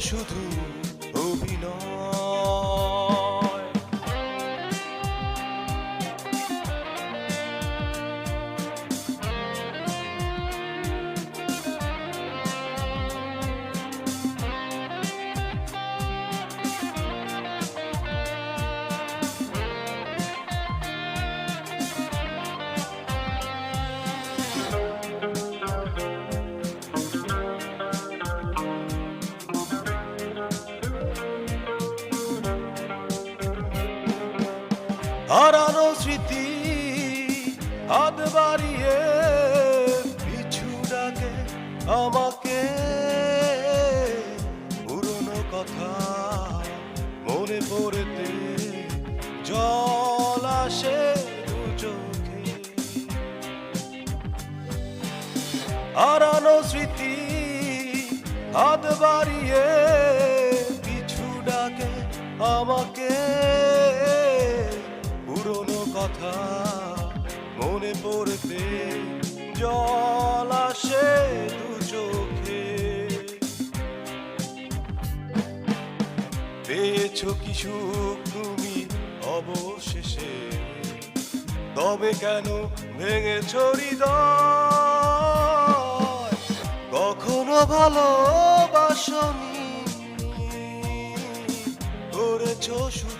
শুধু অভিনয়। হারানো স্মৃতি হাত বাড়িয়ে পিছু ডাকে আমাকে। পুরনো কথা মনে পড়তে জল আসে চোখে। হারানো স্মৃতি হাত বাড়িয়ে পিছু ডাকে আমাকে। কথা মনে পড়তে জল আসে দু চোখে। পেয়েছ কি সুখ তুমি অবশেষে? তবে কেন ভেঙেছ হৃদয়? কখনো ভালোবাসনি? করেছ শুধু